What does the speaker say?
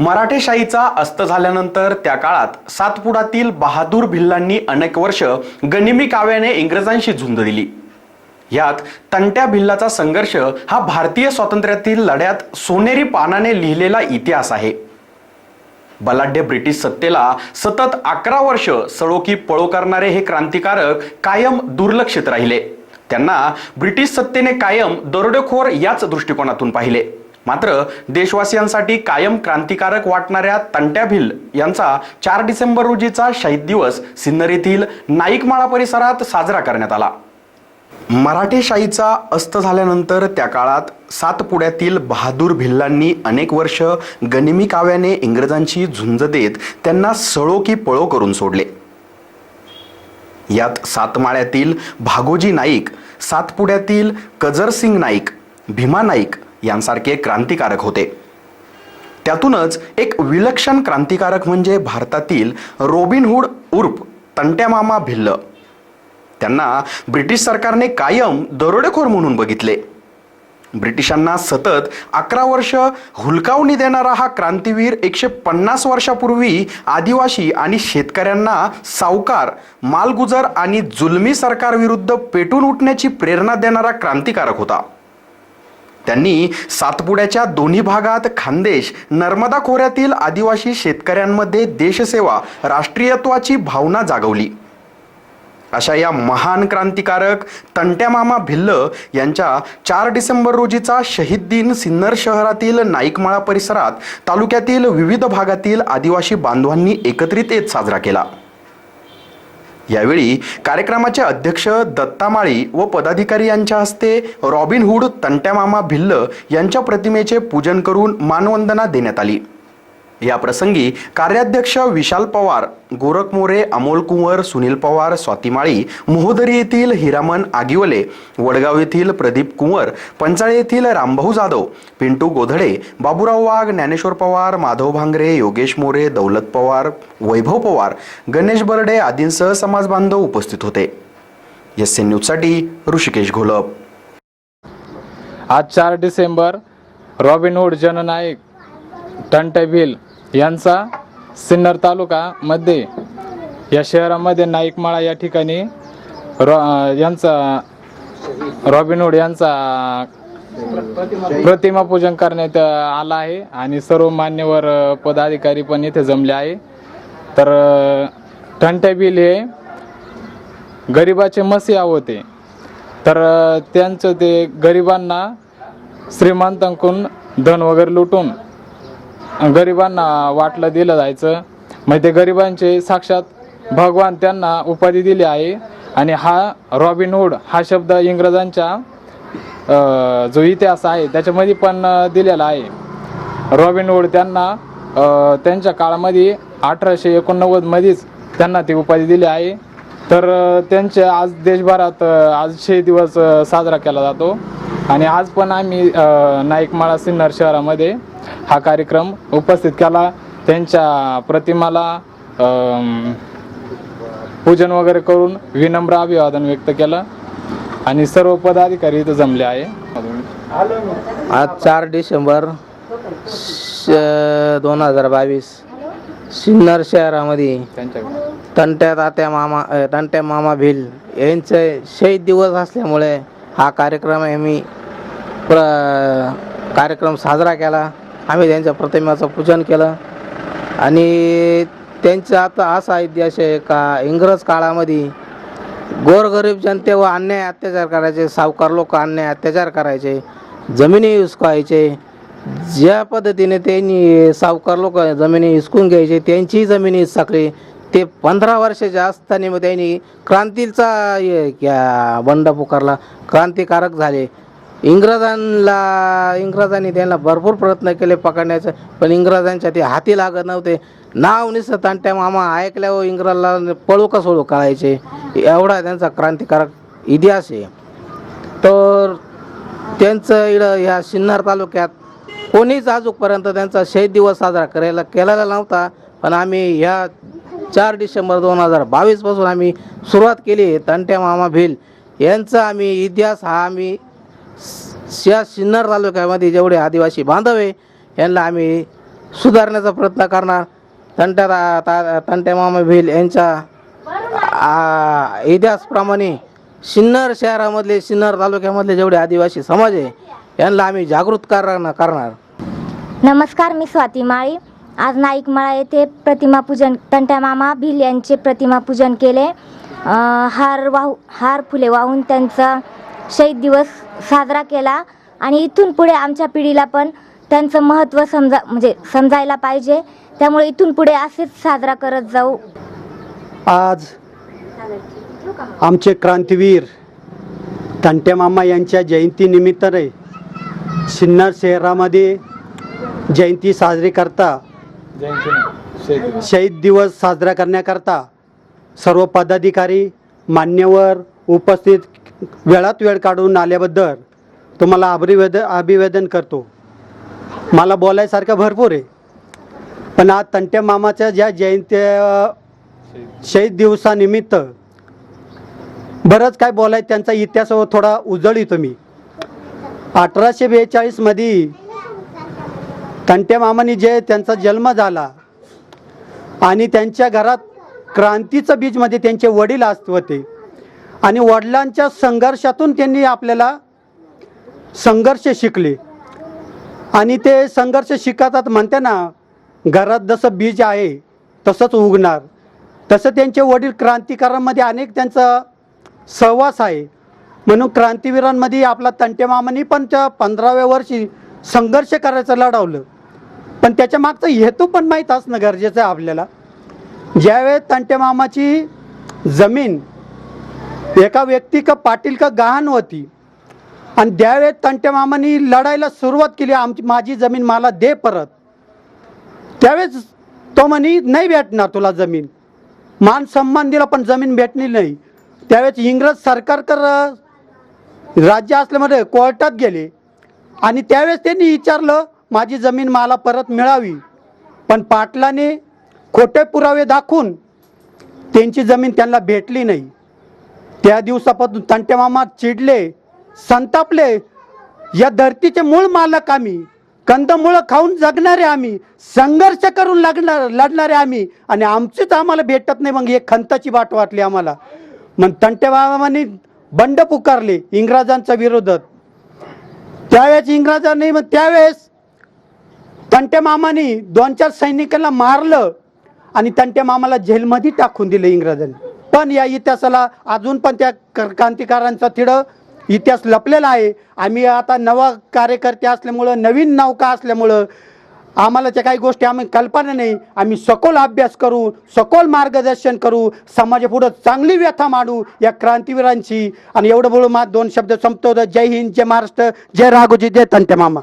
मराठेशाहीचा अस्त झाल्यानंतर त्या काळात सातपुडातील बहादूर भिल्लांनी अनेक वर्ष गनिमी काव्याने इंग्रजांशी झुंज दिली. यात तंट्या भिल्लाचा संघर्ष हा भारतीय स्वातंत्र्यातील लढ्यात सोनेरी पानाने लिहिलेला इतिहास आहे. बलाढ्य ब्रिटिश सत्तेला सतत अकरा वर्ष सळोकी पळो करणारे हे क्रांतिकारक कायम दुर्लक्षित राहिले. त्यांना ब्रिटिश सत्तेने कायम दरोडेखोर याच दृष्टिकोनातून पाहिले. मात्र देशवासियांसाठी कायम क्रांतिकारक वाटणाऱ्या तंट्या भिल यांचा चार डिसेंबर रोजीचा शहीद दिवस सिन्नर येथील नाईकमाळा परिसरात साजरा करण्यात आला. मराठेशाहीचा अस्त झाल्यानंतर त्या काळात सातपुड्यातील बहादूर भिल्लांनी अनेक वर्ष गनिमी काव्याने इंग्रजांची झुंज देत त्यांना सळो की पळो करून सोडले. यात सातमाळ्यातील भागोजी नाईक सातपुड्यातील कजरसिंग नाईक भीमा नाईक यांसारखे क्रांतिकारक होते. त्यातूनच एक विलक्षण क्रांतिकारक म्हणजे भारतातील रॉबिनहुड उर्फ तंट्यामामा भिल्ल. त्यांना ब्रिटिश सरकारने कायम दरोडेखोर म्हणून बघितले. ब्रिटिशांना सतत अकरा वर्ष हुलकावणी देणारा हा क्रांतीवीर एकशे पन्नास वर्षापूर्वी आदिवासी आणि शेतकऱ्यांना सावकार मालगुजर आणि जुलमी सरकारविरुद्ध पेटून उठण्याची प्रेरणा देणारा क्रांतिकारक होता. त्यांनी सातपुड्याच्या दोन्ही भागात खानदेश नर्मदा खोऱ्यातील आदिवासी शेतकऱ्यांमध्ये देशसेवा राष्ट्रीयत्वाची भावना जागवली. अशा या महान क्रांतिकारक तंट्यामामा भिल्ल यांच्या चार डिसेंबर रोजीचा शहीद दिन सिन्नर शहरातील नाईकमाळा परिसरात तालुक्यातील विविध भागातील आदिवासी बांधवांनी एकत्रित येत साजरा केला. यावेळी कार्यक्रमाचे अध्यक्ष दत्तामाळी व पदाधिकारी यांच्या हस्ते रॉबिनहूड तंट्यामामा भिल्ल यांच्या प्रतिमेचे पूजन करून मानवंदना देण्यात आली. या प्रसंगी कार्याध्यक्ष विशाल पवार गोरख मोरे अमोल कुंवर सुनील पवार स्वातिमाळी मोहोदरी येथील हिरामन आगिवले वडगाव येथील प्रदीप कुंवर पंचाळे येथील रामभाऊ जाधव पिंटू गोधडे बाबूराव वाघ ज्ञानेश्वर पवार माधव भांगरे योगेश मोरे दौलत पवार वैभव पवार गणेश बर्डे आदींसह समाज बांधव उपस्थित होते. एस एन न्यूजसाठी ऋषिकेश घोलप. आज चार डिसेंबर रॉबिनहूड जननायक टंटबिल यांचा सिन्नर तालुकामध्ये या शहरामध्ये नाईकमाळा या ठिकाणी रॉ यांचा रॉबिनहूड यांचा प्रतिमा पूजन करण्यात आला आहे आणि सर्व मान्यवर पदाधिकारी पण इथे जमले आहे. तर टंटबिल हे गरिबाचे मसिया होते तर त्यांचं ते गरिबांना श्रीमंतांकडून धन वगैरे लुटून गरिबांना वाटलं दिलं जायचं. म्हणजे ते गरिबांचे साक्षात भगवान त्यांना उपाधी दिली आहे. आणि हा रॉबिनहूड हा शब्द इंग्रजांच्या जो इतिहास आहे त्याच्यामध्ये पण दिलेला आहे. रॉबिनहूड त्यांना त्यांच्या काळामध्ये अठराशे एकोणनव्वदमध्येच त्यांना ती उपाधी दिली आहे. तर त्यांचे आज देशभरात आजशे दिवस साजरा केला जातो. आणि आज पण आम्ही नाईकमाळा सिन्नर शहरामध्ये हा कार्यक्रम उपस्थित केला. त्यांच्या प्रतिमाला पूजन वगैरे करून विनम्र अभिवादन व्यक्त केलं. आणि सर्व पदाधिकारी इथं जमले आहे. आज चार डिसेंबर दोन हजार बावीस सिन्नर शहरामध्ये तंट्या तात्या मामा तंट्या मामा भिल यांचे शहीद दिवस असल्यामुळे हा कार्यक्रम आम्ही प्र कार्यक्रम साजरा केला. आम्ही त्यांच्या प्रतिमेचं पूजन केलं. आणि त्यांचा आता असा इतिहास आहे का इंग्रज काळामध्ये गोरगरीब जनतेवर अन्याय अत्याचार करायचे सावकार लोक अन्याय अत्याचार करायचे जमिनी हिसकायचे. ज्या पद्धतीने त्यांनी सावकार लोक जमिनी हिसकून घ्यायचे त्यांची जमिनी हिसकली. ते पंधरा वर्षाच्या असताना मग त्यांनी क्रांतीचा हे क्या बंड पुकारला. क्रांतिकारक झाले. इंग्रजांना इंग्रजांनी त्यांना भरपूर प्रयत्न केले पकडण्याचे पण इंग्रजांच्या ते हाती लागत नव्हते. नाव निसत तांट्या मामा ऐकल्यावर इंग्रजला पळू का सोडू काढायचे? एवढा त्यांचा क्रांतिकारक इतिहास आहे. तर त्यांचं इडं ह्या सिन्नर तालुक्यात कोणीच आजूकपर्यंत त्यांचा शहीद दिवस साजरा करायला केलेला नव्हता. पण आम्ही ह्या चार डिसेंबर दोन हजार बावीसपासून आम्ही सुरुवात केली तंट्या मामा भिल यांचा आम्ही इतिहास हा आम्ही या सिन्नर तालुक्यामध्ये जेवढे आदिवासी बांधव आहे यांना आम्ही सुधारण्याचा प्रयत्न करणार. तंट्या ता- ता- तंट्या मामा भिल यांच्या इतिहासप्रमाणे सिन्नर शहरामधले सिन्नर तालुक्यामधले जेवढे आदिवासी समाज आहे यांना आम्ही जागृत करणार करणार. नमस्कार मी स्वाती माळी. आज नाईकमाळा येथे प्रतिमा पूजन तंट्या मामा भिल यांचे प्रतिमा पूजन केले. हार वाहू हार फुले वाहून त्यांचा शहीद दिवस साजरा केला. आणि इथून पुढे आमच्या पिढीला पण त्यांचं महत्त्व समजा म्हणजे समजायला पाहिजे. त्यामुळे इथून पुढे असेच साजरा करत जाऊ. आज आमचे क्रांतीवीर तंट्यामामा यांच्या जयंतीनिमित्ताने सिन्नर शहरामध्ये जयंती साजरी करता शहीद दिवस साजरा करण्याकरता सर्व पदाधिकारी मान्यवर उपस्थित वेळात वेळ काढून आल्याबद्दल तुम्हाला अभिवेद अभिवेदन करतो. मला बोलायसारखं भरपूर आहे. पण आज तंट्या मामाच्या ज्या जयंती शहीद दिवसानिमित्त बरंच काय बोलाय त्यांचा इतिहास थोडा उजळीतो मी. अठराशे बेचाळीसमध्ये तंट्या मामानी जे त्यांचा जन्म झाला आणि त्यांच्या घरात क्रांतीचं बीजमध्ये त्यांचे वडील असत होते आणि वडिलांच्या संघर्षातून त्यांनी आपल्याला संघर्ष शिकले. आणि ते संघर्ष शिकतात म्हणते ना घरात जसं बीज आहे तसंच उगणार. तसं त्यांचे वडील क्रांतिकारांमध्ये अनेक त्यांचा सहवास आहे. म्हणून क्रांतीवीरांमध्ये आपला तंटेमामानी पण त्या पंधराव्या वर्षी संघर्ष करायचं लढवलं. पण त्याच्या मागचा हेतू पण माहीत असणं गरजेचं आहे आपल्याला. ज्यावेळेस तंटे मामाची जमीन एका व्यक्ती का पाटील का गहाण होती. आणि त्यावेळेस तंटे मामानी लढायला सुरुवात केली. आमची माझी जमीन मला दे परत. त्यावेळेस तो म्हणे नाही भेटणार तुला जमीन. मान सन्मान दिला पण जमीन भेटली नाही. त्यावेळेस इंग्रज सरकार तर राज्य असल्यामध्ये कोर्टात गेले. आणि त्यावेळेस त्यांनी विचारलं माझी जमीन मला परत मिळावी. पण पाटलाने खोटे पुरावे दाखवून त्यांची जमीन त्यांना भेटली नाही. त्या दिवसापासून तंटे मामा चिडले संतापले. या धरतीचे मूळ मालक आम्ही कंदमुळं खाऊन जगणारे आम्ही संघर्ष करून लागणार लढणारे आम्ही. आणि आमचीच आम्हाला भेटत नाही मग एक खंताची वाट वाटली आम्हाला. मग तंटे बंड पुकारले इंग्रजांच्या विरोधात. त्यावेळेस इंग्रजांनी मग त्यावेळेस तंट्या मामाने दोन चार सैनिकांना मारलं आणि तंटे मामाला जेलमध्ये टाकून दिलं इंग्रजांनी. पण या इतिहासाला अजून पण त्या क- क्रांतिकारांचा तिडं इतिहास लपलेला आहे. आम्ही आता नवा कार्यकर्ते असल्यामुळं नवीन नौका असल्यामुळं आम्हाला त्या काही गोष्टी आम्ही कल्पना नाही. आम्ही सखोल अभ्यास करू सखोल मार्गदर्शन करू समाजापुढं चांगली व्यथा मांडू या क्रांतीवीरांची. आणि एवढं बोलू मा दोन शब्द संपतो. जय हिंद जय महाराष्ट्र जय राघोजी जय तंत्या मामा.